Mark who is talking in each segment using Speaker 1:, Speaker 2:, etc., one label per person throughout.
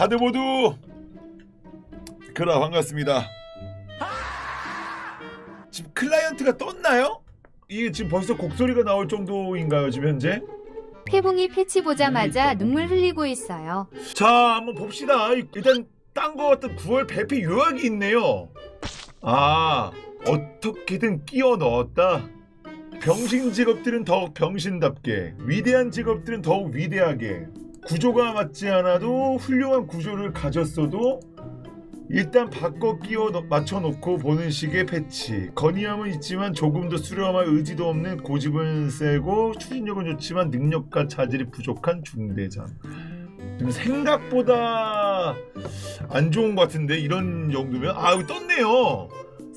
Speaker 1: 다들 모두 그라 반갑습니다. 지금 클라이언트가 떴나요? 이게 지금 벌써 곡소리가 나올 정도인가요 지금 현재?
Speaker 2: 태봉이 패치 보자마자 눈물 흘리고 있어요.
Speaker 1: 자 한번 봅시다. 일단 딴 거 같은 9월 발표 요약이 있네요. 아 어떻게든 끼워 넣었다. 병신 직업들은 더욱 병신답게, 위대한 직업들은 더욱 위대하게, 구조가 맞지 않아도 훌륭한 구조를 가졌어도 일단 바꿔 끼워 넣- 맞춰놓고 보는 식의 패치. 건의함은 있지만 조금 더 수렴할 의지도 없는 고집은 세고 추진력은 좋지만 능력과 자질이 부족한 중대장. 생각보다 안 좋은 것 같은데 이런 정도면 아 여기 떴네요.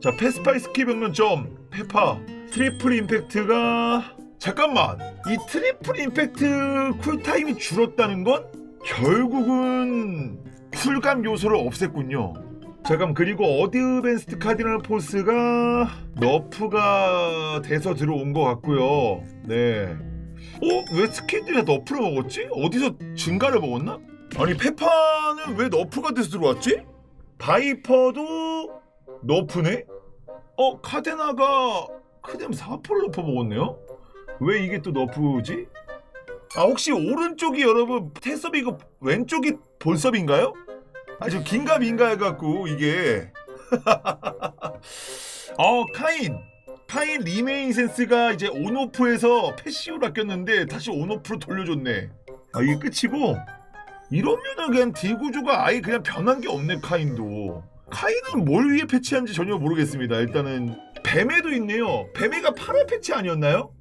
Speaker 1: 자 페스파이 스키 병면점 페파 트리플 임팩트가 잠깐만 이 트리플 임팩트 쿨타임이 줄었다는 건 결국은 쿨감 요소를 없앴군요. 잠깐 그리고 어드밴스드 카디널 포스가 너프가 돼서 들어온 것 같고요. 네. 어? 왜 스킨들이 너프를 먹었지? 어디서 증가를 먹었나? 아니 페파는 왜 너프가 돼서 들어왔지? 바이퍼도 너프네? 어? 카데나가 크뎀 4%를 너프 먹었네요? 왜 이게 또 너프지? 아 혹시 오른쪽이 여러분 태섭이고 왼쪽이 본섭인가요? 아주 긴가 민가 해갖고 이게. 어 카인. 카인 리메인 센스가 이제 온오프에서 패시브로 아꼈는데 다시 온오프로 돌려줬네. 아 이게 끝이고. 이러면은 그냥 D 구조가 아예 그냥 변한 게 없네 카인도. 카인은 뭘 위해 패치한지 전혀 모르겠습니다. 일단은 뱀에도 있네요. 뱀에가 8월 패치 아니었나요?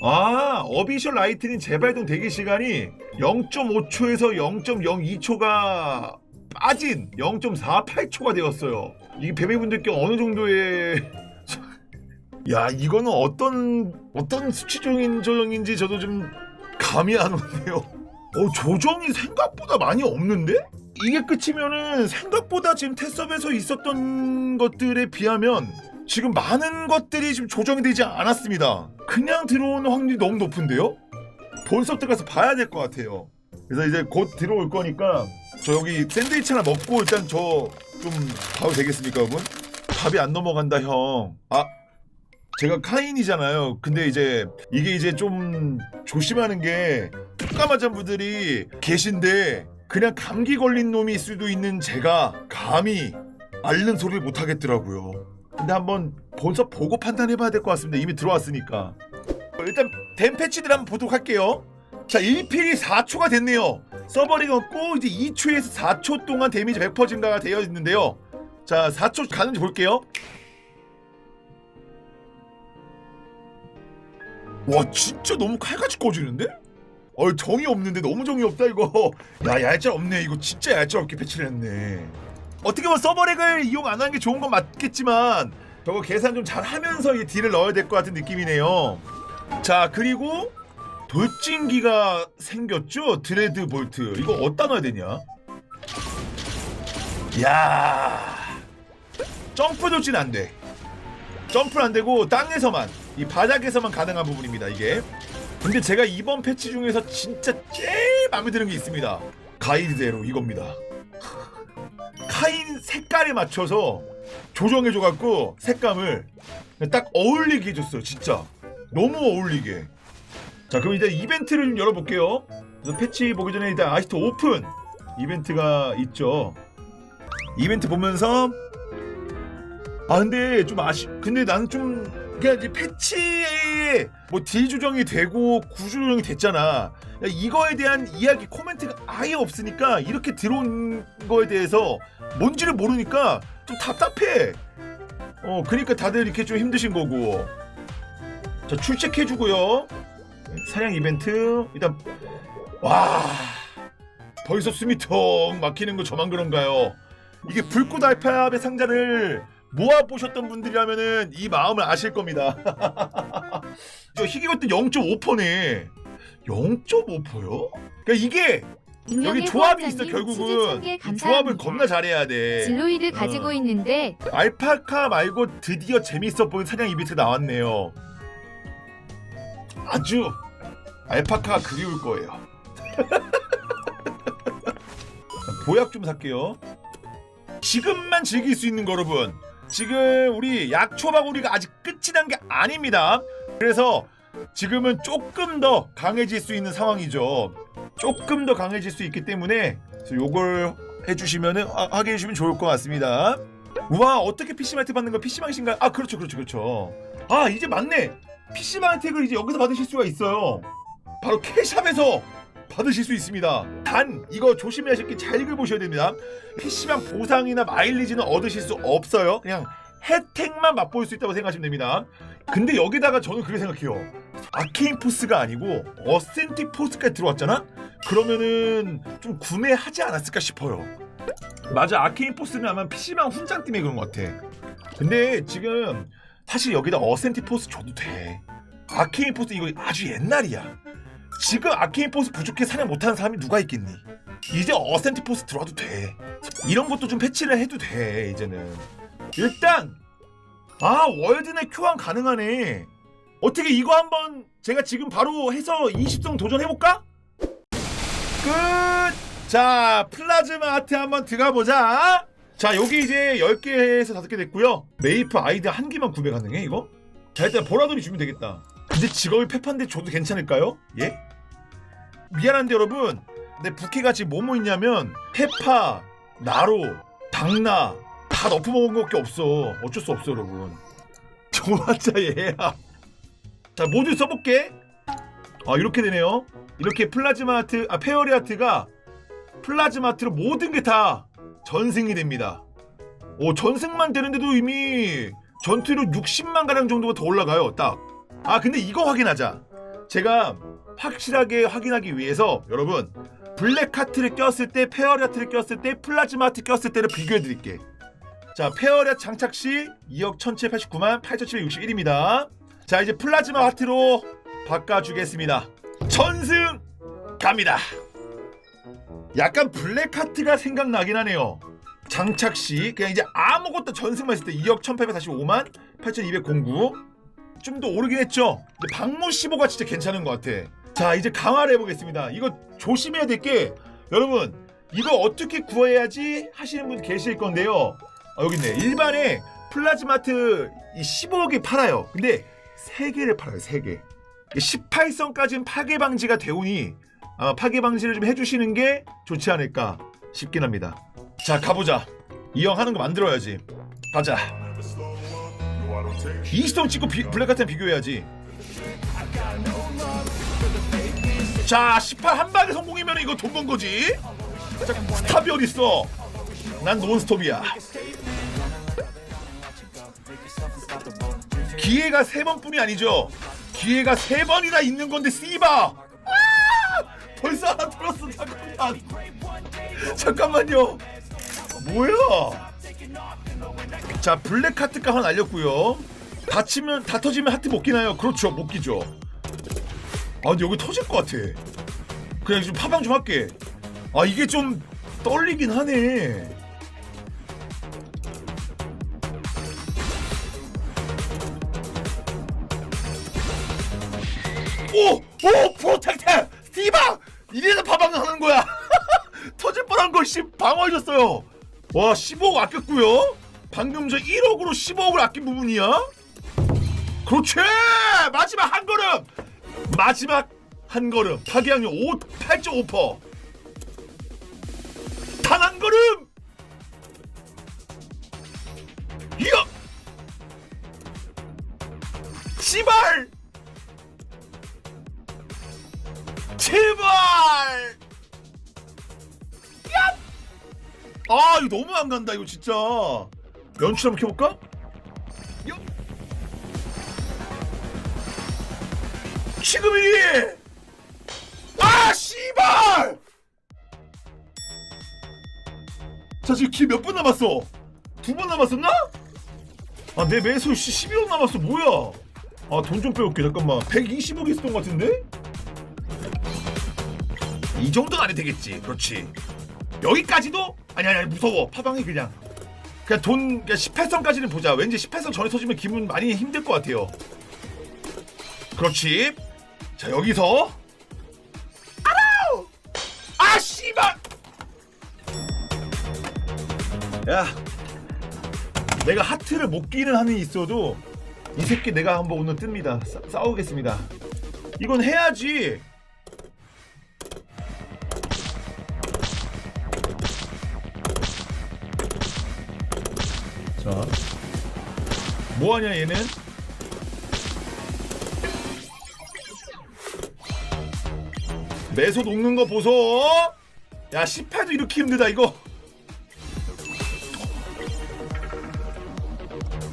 Speaker 1: 아 어비셜 라이트닝 재발동 대기 시간이 0.5초에서 0.02초가 빠진 0.48초가 되었어요. 이게 배배분들께 어느 정도의 야 이거는 어떤 어떤 수치적인 조정인지 저도 좀 감이 안 오네요. 어 조정이 생각보다 많이 없는데? 이게 끝이면은 생각보다 지금 테스업에서 있었던 것들에 비하면 지금 많은 것들이 지금 조정이 되지 않았습니다. 그냥 들어오는 확률이 너무 높은데요? 본섭 들어가서 봐야 될 것 같아요. 그래서 이제 곧 들어올 거니까 저 여기 샌드위치 하나 먹고 일단 저 좀 봐도 되겠습니까, 여러분? 밥이 안 넘어간다, 형. 아, 제가 카인이잖아요. 근데 이제 이게 이제 좀 조심하는 게 뚜까마잔 분들이 계신데 그냥 감기 걸린 놈이 수도 있는 제가 감히 앓는 소리를 못 하겠더라고요. 근데 한번 본서 보고 판단해봐야 될 것 같습니다. 이미 들어왔으니까. 일단 댐 패치들 한번 보도록 할게요. 자 1필이 4초가 됐네요. 서버링 없고 이제 2초에서 4초 동안 데미지 100% 증가가 되어 있는데요. 자 4초 가는지 볼게요. 와 진짜 너무 칼같이 꺼지는데? 어 정이 없는데 너무 정이 없다 이거. 야 얄짤 없네 이거 진짜 얄짤 없게 패치를 했네. 어떻게 보면 서버렉을 이용 안 하는 게 좋은 건 맞겠지만 저거 계산 좀 잘 하면서 이 딜을 넣어야 될 것 같은 느낌이네요. 자 그리고 돌진기가 생겼죠? 드레드 볼트. 이거 어디다 놔야 되냐? 야 점프 돌진 안 돼. 점프는 안 되고 땅에서만 이 바닥에서만 가능한 부분입니다 이게. 근데 제가 이번 패치 중에서 진짜 제일 마음에 드는 게 있습니다. 가이드대로 이겁니다. 카인 색깔에 맞춰서 조정해줘갖고 색감을 딱 어울리게 해줬어요 진짜. 너무 어울리게. 자 그럼 이제 이벤트를 좀 열어볼게요. 그래서 패치 보기 전에 일단 아시트 오픈 이벤트가 있죠. 이벤트 보면서 아 근데 좀 아쉬 근데 나는 좀 그냥 이제 패치 에 뭐딜 조정이 되고 구조 조정이 됐잖아. 이거에 대한 이야기 코멘트가 아예 없으니까 이렇게 들어온 거에 대해서 뭔지를 모르니까 좀 답답해. 어 그러니까 다들 이렇게 좀 힘드신 거고. 자 출첵해 주고요. 사냥 이벤트. 일단 와 벌써 숨이 턱 막히는 거 저만 그런가요? 이게 불꽃 알파의 상자를 모아 보셨던 분들이라면은 이 마음을 아실 겁니다 저 희귀것도 0.5%네 0.5%요? 그러니까 이게 여기 조합이 있어 결국은 이 조합을 겁나 잘해야 돼
Speaker 2: 진로이드
Speaker 1: 어.
Speaker 2: 가지고 있는데
Speaker 1: 알파카 말고 드디어 재밌어 보이는 사냥 이벤트 나왔네요. 아주 알파카 그리울 거예요. 보약 좀 살게요. 지금만 즐길 수 있는 거 여러분. 지금 우리 약초바구리가 아직 끝이 난 게 아닙니다. 그래서 지금은 조금 더 강해질 수 있는 상황이죠. 조금 더 강해질 수 있기 때문에 요걸 해주시면은 아, 하게 해주시면 좋을 것 같습니다. 우와 어떻게 혜택 받는 거 PC방이신가요? 아 그렇죠 그렇죠 그렇죠. 아 이제 맞네. 혜택을 이제 여기서 받으실 수가 있어요. 바로 캐샵에서 받으실 수 있습니다. 단 이거 조심하실 게잘 읽어보셔야 됩니다. PC방 보상이나 마일리지는 얻으실 수 없어요. 그냥 혜택만 맛볼 수 있다고 생각하시면 됩니다. 근데 여기다가 저는 그렇게 생각해요. 아케인 포스가 아니고 어센틱 포스까지 들어왔잖아? 그러면은 좀 구매하지 않았을까 싶어요. 맞아, 아케인 포스는 아마 PC방 훈장 때문에 그런 것 같아. 근데 지금 사실 여기다 어센틱 포스 줘도 돼. 아케인 포스 이거 아주 옛날이야. 지금 아케인 포스 부족해 사냥 못하는 사람이 누가 있겠니? 이제 어센틱 포스 들어와도 돼. 이런 것도 좀 패치를 해도 돼 이제는. 일단 아 월드 내 교환 가능하네. 어떻게 이거 한번 제가 지금 바로 해서 20성 도전해볼까? 끝! 자 플라즈마 아트 한번 들어가보자. 자 여기 이제 10개에서 5개 됐고요. 메이플 아이디 한 개만 구매 가능해 이거? 자 일단 보라돌이 주면 되겠다. 근데 직업이 페파인데 줘도 괜찮을까요? 예? 미안한데 여러분 내 부캐가 지금 뭐뭐 있냐면 페파, 나로, 당나 다 너프 먹은 것밖에 없어. 어쩔 수 없어 여러분. 좋았자 얘야. 자 모두 써볼게. 아 이렇게 되네요. 이렇게 플라즈마 아트 아 페어리 아트가 플라즈마 아트로 모든 게 다 전승이 됩니다. 오 전승만 되는데도 이미 전투로 60만 가량 정도가 더 올라가요 딱. 아 근데 이거 확인하자. 제가 확실하게 확인하기 위해서 여러분 블랙 하트를 꼈을 때 페어리 하트를 꼈을 때 플라즈마 하트 꼈을 때를 비교해 드릴게 자 하트 장착 시 2억 1789만 8761입니다 자 이제 플라즈마 하트로 바꿔주겠습니다 전승 갑니다 약간 블랙 하트가 생각나긴 하네요 장착 시 그냥 이제 아무것도 전승만 했을 때 2억 1845만 8209 좀 더 오르긴 했죠. 근데 박모 15가 진짜 괜찮은 것 같아. 자 이제 강화를 해보겠습니다. 이거 조심해야 될 게 여러분 이거 어떻게 구해야지 하시는 분 계실 건데요. 아, 여기 있네. 일반에 플라즈마트 이 15억이 팔아요. 근데 3개를 팔아요. 3개. 18성까지는 파괴 방지가 되오니 아마 파괴 방지를 좀 해주시는 게 좋지 않을까 싶긴 합니다. 자 가보자. 이 형 하는 거 만들어야지. 가자. 이스톤 찍고 비, 블랙 같은 비교해야지. 자, 18 한 방에 성공이면 이거 돈 번 거지. 자, 스탑이 어디 있어? 난 논스톱이야. 기회가 세 번뿐이 아니죠. 기회가 세 번이나 있는 건데 씨바. 아! 벌써 하나 들었어. 잠깐만. 잠깐만요. 뭐야? 자 블랙 하트 값은 알렸고요 다치면 다 터지면 하트 못 끼나요? 그렇죠 못 끼죠 아 여기 터질 것 같아 그냥 좀 파방 좀 할게 아 이게 좀 떨리긴 하네 방어해줬어요. 와 15억 아꼈고요. 방금 저 1억으로 15억을 아낀 부분이야? 그렇지! 마지막 한 걸음! 마지막 한 걸음. 파괴확률 5, 8.5%단 한 걸음! 이거 제발! 제발 아 이거 너무 안 간다 이거 진짜. 연출 한번 켜볼까? 여- 지금이니 아 씨발! 자 지금 기 몇 분 남았어? 두 번 남았었나? 아내 매수 12원 남았어. 뭐야? 아 돈 좀 빼올게. 잠깐만. 120억 있었던 것 같은데? 이 정도는 안 해도 되겠지. 그렇지 여기까지도? 아니 아니 무서워. 파방이 그냥. 그냥 돈 그냥 18선까지는 보자. 왠지 18선 전에 터지면 기분 많이 힘들 것 같아요. 그렇지. 자 여기서. 아라우! 아 씨발! 야 내가 하트를 못 끼는 한이 있어도 이 새끼 내가 한번 오늘 뜹니다. 싸, 싸우겠습니다. 이건 해야지 뭐하냐 얘는? 매소 녹는 거 보소. 야 18도 이렇게 힘들다 이거.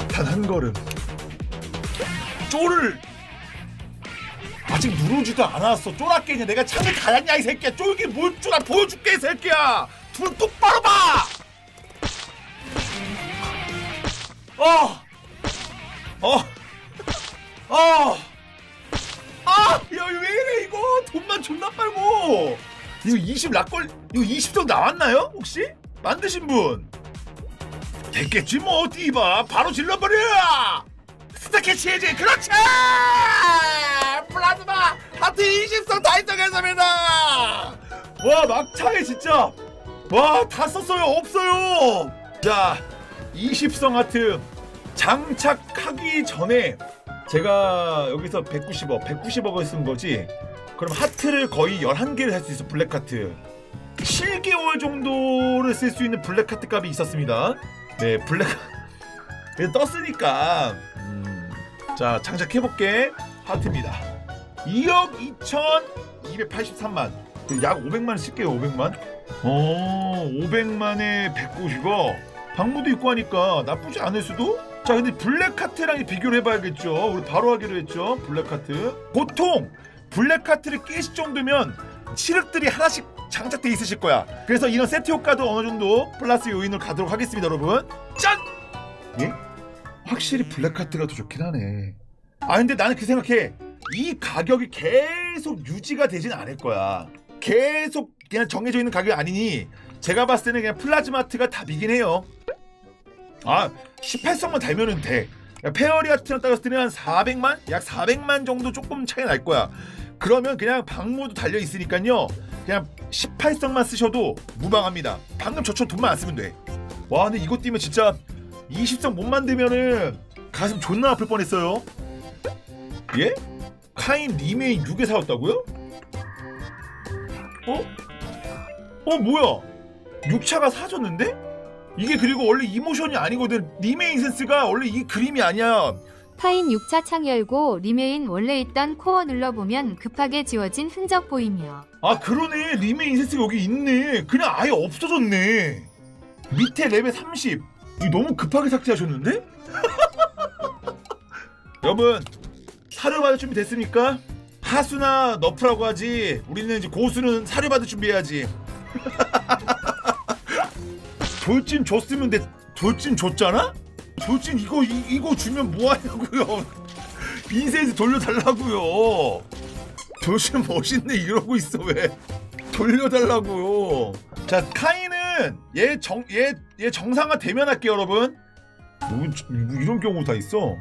Speaker 1: 단 한 걸음. 쫄을! 아직 누르지도 않았어. 쫄았겠냐 내가 창을 닫았냐 이 새끼야. 쫄기 뭘 쫄아. 보여줄게 이 새끼야. 둘 똑바로 봐! 어! 어! 어! 아! 야, 왜 이래, 이거? 돈만 존나 빨고! 이거 20 락걸, 이거 20도 나왔나요? 혹시? 만드신 분? 됐겠지, 뭐, 띠바. 바로 질러버려! 스타캐치 해지, 그렇지! 플라즈마! 하트 20성 달성했습니다! 와, 막차에 진짜! 와, 다 썼어요, 없어요! 자, 20성 하트 장착하기 전에 제가 여기서 190억, 190억을 쓴 거지. 그럼 하트를 거의 11개를 할 수 있어, 블랙 하트. 7개월 정도를 쓸 수 있는 블랙 하트 값이 있었습니다. 네, 블랙 그래서 떴으니까 음, 자, 장착해볼게. 하트입니다. 2억 2,283만. 약 500만 쓸게요, 500만. 어, 500만에 190억. 방무도 있고 하니까 나쁘지 않을 수도? 자 근데 블랙카트랑 비교를 해봐야겠죠. 우리 바로 하기로 했죠. 블랙카트. 보통 블랙카트를 끼실 정도면 칠흑들이 하나씩 장착돼 있으실 거야. 그래서 이런 세트 효과도 어느 정도 플러스 요인을 가도록 하겠습니다 여러분. 짠! 예? 확실히 블랙카트가 더 좋긴 하네. 아 근데 나는 그 생각해. 이 가격이 계속 유지가 되진 않을 거야. 계속 그냥 정해져 있는 가격이 아니니 제가 봤을 때는 그냥 플라즈마트가 답이긴 해요 아 18성만 달면은 돼 페어리 아트랑 때는 한 400만? 약 400만 정도 조금 차이 날 거야 그러면 그냥 방모도 달려 있으니까요 그냥 18성만 쓰셔도 무방합니다 방금 저처럼 돈만 안 쓰면 돼 와 근데 이것 때문에 진짜 20성 못 만들면은 가슴 존나 아플 뻔했어요 예? 카인 리메인 6에 사왔다고요? 어? 어 뭐야 6차가 사줬는데? 이게 그리고 원래 이모션이 아니거든. 리메인 센스가 원래 이 그림이 아니야.
Speaker 2: 파인 6차 창 열고 리메인 원래 있던 코어 눌러보면 급하게 지워진 흔적 보이며
Speaker 1: 아 그러네. 리메인 센스가 여기 있네. 그냥 아예 없어졌네. 밑에 레벨 30 이거 너무 급하게 삭제하셨는데? 여러분 사료 받을 준비 됐습니까? 하수나 너프라고 하지. 우리는 이제 고수는 사료 받을 준비해야지 돌진 줬으면 돼 돌진 줬잖아? 돌진 이거 이, 이거 주면 뭐하냐고요. 빈센스 돌려달라고요. 돌진 멋있네 이러고 있어 왜? 돌려달라고요. 자 카이는 얘 정 얘 얘 정상화 대면할게요 여러분. 뭐, 뭐 이런 경우 다 있어